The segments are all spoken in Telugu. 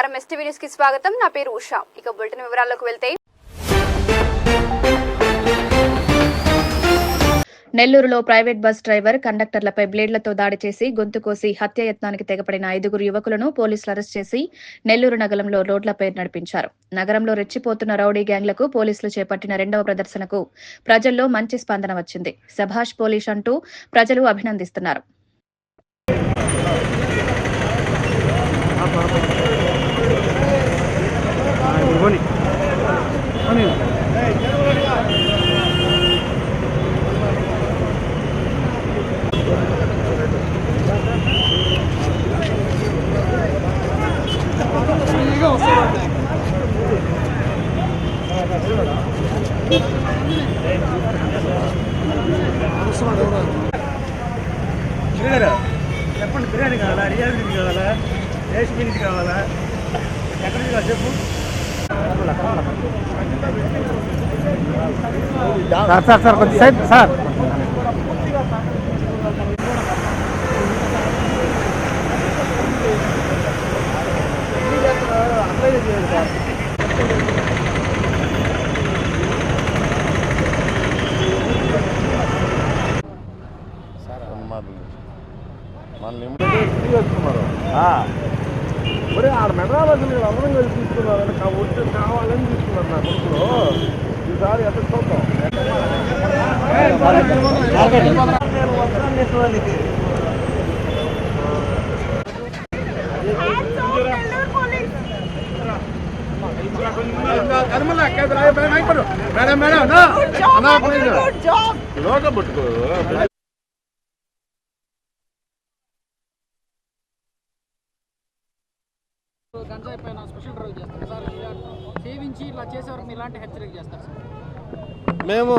నమస్కారం. ఎస్టీవీ న్యూస్కి స్వాగతం. నా పేరు ఉషా. ఇక బులెటిన్ వివరాల్లోకి వెళ్తే నెల్లూరులో ప్రైవేట్ బస్ డ్రైవర్ కండక్టర్లపై బ్లేడ్లతో దాడి చేసి గొంతు కోసి హత్యాయత్నానికి తెగపడిన ఐదుగురు యువకులను పోలీసులు అరెస్ట్ చేసి నెల్లూరు నగరంలో రోడ్లపై నడిపించారు. నగరంలో రెచ్చిపోతున్న రౌడీ గ్యాంగ్లకు పోలీసులు చేపట్టిన రెండవ ప్రదర్శనకు ప్రజల్లో మంచి స్పందన వచ్చింది. సభాష్ పోలీస్ అంటూ ప్రజలు అభినందిస్తున్నారు. గారు చెప్పండి బిర్యానీ కావాలా రియాల్ బిర్యానీ కావాలా రేషన్ బిర్యానీ కావాలా ఎక్కడి నుంచి కావాలి చెప్పు సార్ సార్ సార్ కొంచెం సైడ్ సార్ మరి ఆడ మెడ్రాబాద్ మీరు అందరం కలిసి తీసుకున్నారు అంటే కా- వచ్చి కావాలని తీసుకున్నారు నా కొడుకులో ఈసారి ఎక్కడ చూద్దాం మేడం మేడం లోక పట్టుకో గంజాయి పైన స్పెషల్ డ్రైవ్ చేస్తారు. సార్ ఇలా సేవించి ఇలా చేసేవారు మీరు ఇలాంటి హెచ్చరిక చేస్తారు సార్? మేము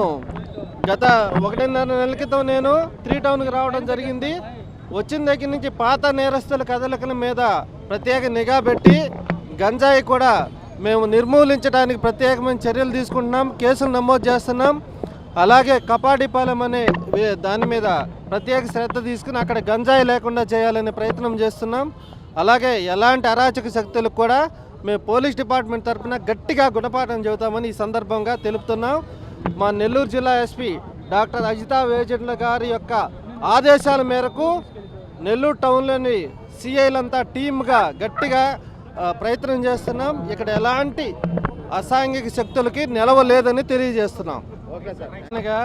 గత ఒకటిన్నర నెలల క్రితం నేను త్రీ టౌన్కి రావడం జరిగింది. వచ్చిన దగ్గర నుంచి పాత నేరస్తుల కదలికల మీద ప్రత్యేక నిఘా పెట్టి గంజాయి కూడా మేము నిర్మూలించడానికి ప్రత్యేకమైన చర్యలు తీసుకుంటున్నాం. కేసులు నమోదు చేస్తున్నాం. అలాగే కపాడిపాలెం అనే దాని మీద ప్రత్యేక శ్రద్ధ తీసుకుని అక్కడ గంజాయి లేకుండా చేయాలనే ప్రయత్నం చేస్తున్నాం. అలాగే ఎలాంటి అరాచక శక్తులకు కూడా మేము పోలీస్ డిపార్ట్మెంట్ తరఫున గట్టిగా గుణపాఠం చెబుతామని ఈ సందర్భంగా తెలుపుతున్నాం. మా నెల్లూరు జిల్లా ఎస్పీ డాక్టర్ అజితా వేజెండ్ల గారి యొక్క ఆదేశాల మేరకు నెల్లూరు టౌన్లోని సిఐలంతా టీమ్గా గట్టిగా ప్రయత్నం చేస్తున్నాం. ఇక్కడ ఎలాంటి అసాంఘిక శక్తులకి నిలవ లేదని తెలియజేస్తున్నాం. అనగా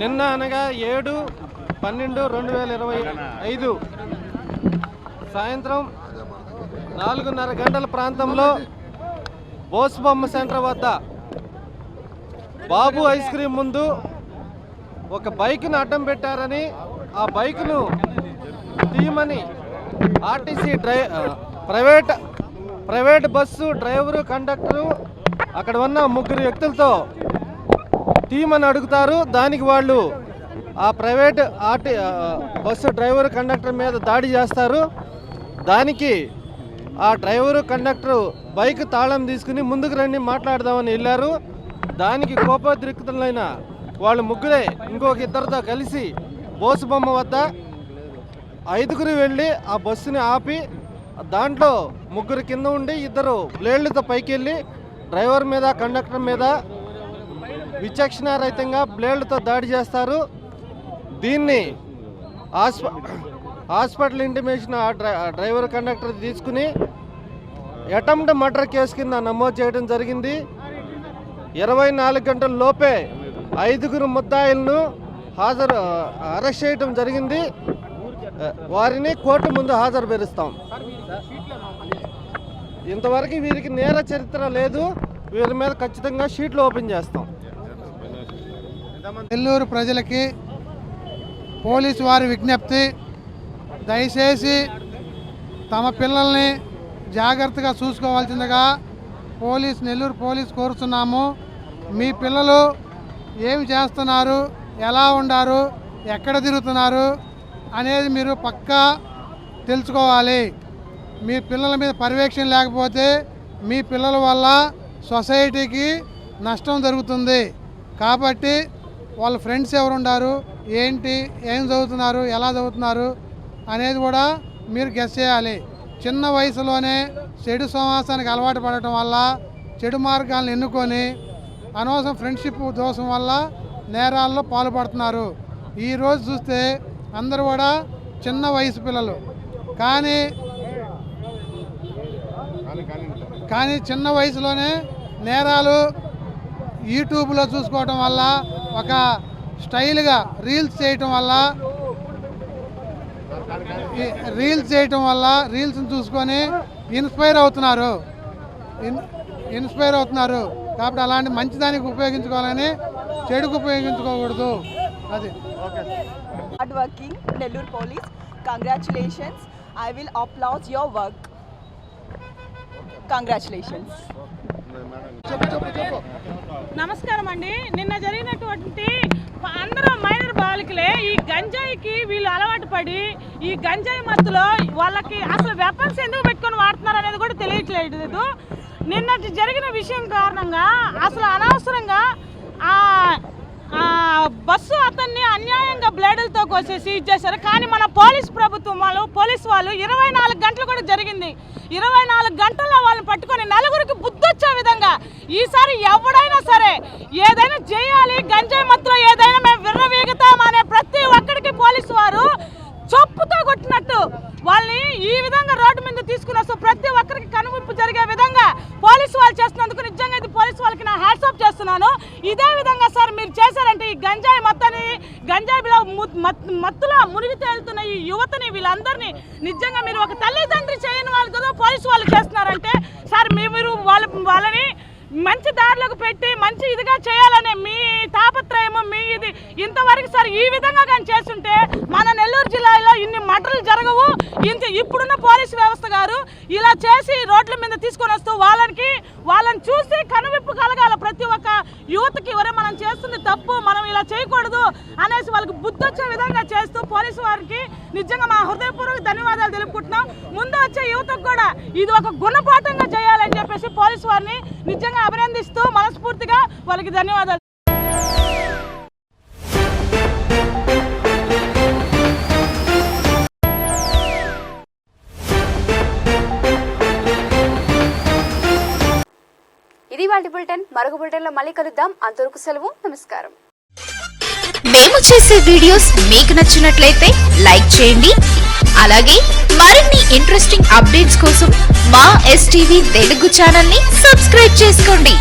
నిన్న అనగా ఏడు పన్నెండు రెండు వేల ఇరవై ఐదు సాయంత్రం నాలుగున్నర గంటల ప్రాంతంలో బోసుబొమ్మ సెంటర్ వద్ద బాబు ఐస్ క్రీమ్ ముందు ఒక బైక్ను అడ్డం పెట్టారని ఆ బైక్ను తీయమని RTC dry private private bus driver conductor అక్కడ ఉన్న ముగ్గురు వ్యక్తులతో తీయమని అడుగుతారు. దానికి వాళ్ళు ఆ private RT bus driver conductor మీద దాడి చేస్తారు. దానికి ఆ డ్రైవరు కండక్టరు బైక్ తాళం తీసుకుని ముందుకు రండి మాట్లాడదామని వెళ్ళారు. దానికి కోపోద్రిక్తులైన వాళ్ళు ముగ్గురే ఇంకొక ఇద్దరితో కలిసి బోసుబొమ్మ వద్ద ఐదుగురు వెళ్ళి ఆ బస్సుని ఆపి దాంట్లో ముగ్గురు కింద ఉండి ఇద్దరు బ్లేడ్లతో పైకి వెళ్ళి డ్రైవర్ మీద కండక్టర్ మీద విచక్షణారహితంగా బ్లేడ్లతో దాడి చేస్తారు. దీన్ని హాస్ప హాస్పిటల్ ఇంటిమేషన్ ఆ డ్రై డ్రైవర్ కండక్టర్ తీసుకుని అటెంప్ట్ మర్డర్ కేసు కింద నమోదు చేయడం జరిగింది. ఇరవై నాలుగు గంటల లోపే ఐదుగురు ముద్దాయిలను హాజరు అరెస్ట్ చేయడం జరిగింది. వారిని కోర్టు ముందు హాజరుపరుస్తాం. ఇంతవరకు వీరికి నేర చరిత్ర లేదు. వీరి మీద ఖచ్చితంగా షీట్లు ఓపెన్ చేస్తాం. నెల్లూరు ప్రజలకి పోలీసు వారి విజ్ఞప్తి దయచేసి తమ పిల్లల్ని జాగ్రత్తగా చూసుకోవాల్సిందిగా పోలీస్ నెల్లూరు పోలీస్ కోరుతున్నాము. మీ పిల్లలు ఏమి చేస్తున్నారు ఎలా ఉండారు ఎక్కడ తిరుగుతున్నారు అనేది మీరు పక్కా తెలుసుకోవాలి. మీ పిల్లల మీద పర్యవేక్షణ లేకపోతే మీ పిల్లల వల్ల సొసైటీకి నష్టం జరుగుతుంది. కాబట్టి వాళ్ళ ఫ్రెండ్స్ ఎవరు ఏంటి? ఏం చదువుతున్నారు? ఎలా చదువుతున్నారు? అనేది కూడా మీరు గెస్ చేయాలి. చిన్న వయసులోనే చెడు సమాసానికి అలవాటు పడటం వల్ల చెడు మార్గాలను ఎన్నుకొని అనవసరం ఫ్రెండ్షిప్ దోషం వల్ల నేరాల్లో పాల్పడుతున్నారు. ఈరోజు చూస్తే అందరూ కూడా చిన్న వయసు పిల్లలు. కానీ కానీ చిన్న వయసులోనే నేరాలు యూట్యూబ్లో చూసుకోవటం వల్ల ఒక స్టైల్గా రీల్స్ చేయటం వల్ల రీల్స్ చేయటం వల్ల రీల్స్ని చూసుకొని ఇన్స్పైర్ అవుతున్నారు ఇన్ ఇన్స్పైర్ అవుతున్నారు కాబట్టి అలాంటి మంచిదానికి ఉపయోగించుకోవాలని చెడుకు ఉపయోగించుకోకూడదు అది hard working Nellore police. Congratulations. I will applaud your work. Congratulations. నమస్కారం అండి. నిన్న జరిగినటువంటి అందరూ మైనర్ బాలికలే ఈ గంజాయికి వీళ్ళు అలవాటు పడి ఈ గంజాయి మత్తులో వాళ్ళకి అసలు వెపన్స్ ఎందుకు పెట్టుకొని వాడుతున్నారు అనేది కూడా తెలియట్లేదు. నిన్నటి జరిగిన విషయం కారణంగా అసలు అనవసరంగా ఆ ఆ బస్సు అతన్ని అన్యాయంగా బ్లేడులతో కోసేసి ఇచ్చేశారు. కానీ మన పోలీస్ ప్రభుత్వం వాళ్ళు పోలీస్ వాళ్ళు ఇరవై నాలుగు గంటలు కూడా జరిగింది. ఇరవై నాలుగు గంటల్లో వాళ్ళని పట్టుకొని నలుగురికి బుద్ధొచ్చే విధంగా ఈసారి ఎవడైనా సరే ఏదైనా చేయాలి గంజాయి మత్తులో ఏదైనా మేము విర్రవీగుతాం అనే ప్రతి ఒక్కడికి పోలీసు వారు చొప్పుతో కొట్టినట్టు వాళ్ళని ఈ విధంగా రోడ్డు మీద తీసుకుని వస్తూ ప్రతి ఒక్కరికి కనువిప్పు జరిగే విధంగా పోలీసు వాళ్ళు చేస్తున్నందుకు వాళ్ళకి చేస్తున్నాను. ఇదే విధంగా సార్ మీరు చేశారంటే ఈ గంజాయి మొత్తాన్ని గంజాయి మత్- మత్తులో మునిగి తేలుతున్న ఈ యువతని వీళ్ళందరినీ నిజంగా మీరు ఒక తల్లిదండ్రి చేయని వాళ్ళు కదా పోలీసు వాళ్ళు చేస్తున్నారంటే సార్ మీరు వాళ్ళ వాళ్ళని మంచి దారిలోకి పెట్టి మంచి ఇదిగా చేయాలనే మీ తాపత్రయము మీ ఇది ఇంతవరకు సార్ ఈ విధంగా కానీ చేస్తుంటే మన నెల్లూరు జిల్లాలో ఇన్ని మటలు జరగవు. ఇంత ఇప్పుడున్న పోలీసు వ్యవస్థ గారు ఇలా చేసి రోడ్ల మీద తీసుకొని వస్తూ వాళ్ళకి వాళ్ళని చూసి కనువిప్పు కలగ యూత్కి ఎవరే యువతకి మనం చేస్తుంది తప్పు మనం ఇలా చేయకూడదు అనేసి వాళ్ళకి బుద్ధి వచ్చే విధంగా చేస్తూ పోలీసు వారికి నిజంగా మా హృదయపూర్వక ధన్యవాదాలు తెలుపుకుంటున్నాం. ముందు వచ్చే యువతకు కూడా ఇది ఒక గుణపాఠంగా చేయాలని చెప్పేసి పోలీసు వారిని నిజంగా అభినందిస్తూ మనస్ఫూర్తిగా వాళ్ళకి ధన్యవాదాలు ఇది బులెటిన్. మరొక బులెటిన్లో మళ్ళీ కలుద్దాం. అంతవరకు సెలవు నమస్కారం. మేము చేసే వీడియోస్ మీకు నచ్చినట్లయితే లైక్ చేయండి. అలాగే మరిన్ని ఇంట్రెస్టింగ్ అప్డేట్స్ కోసం మా ఎస్టీవీ తెలుగు ఛానల్ని సబ్స్క్రైబ్ చేసుకోండి.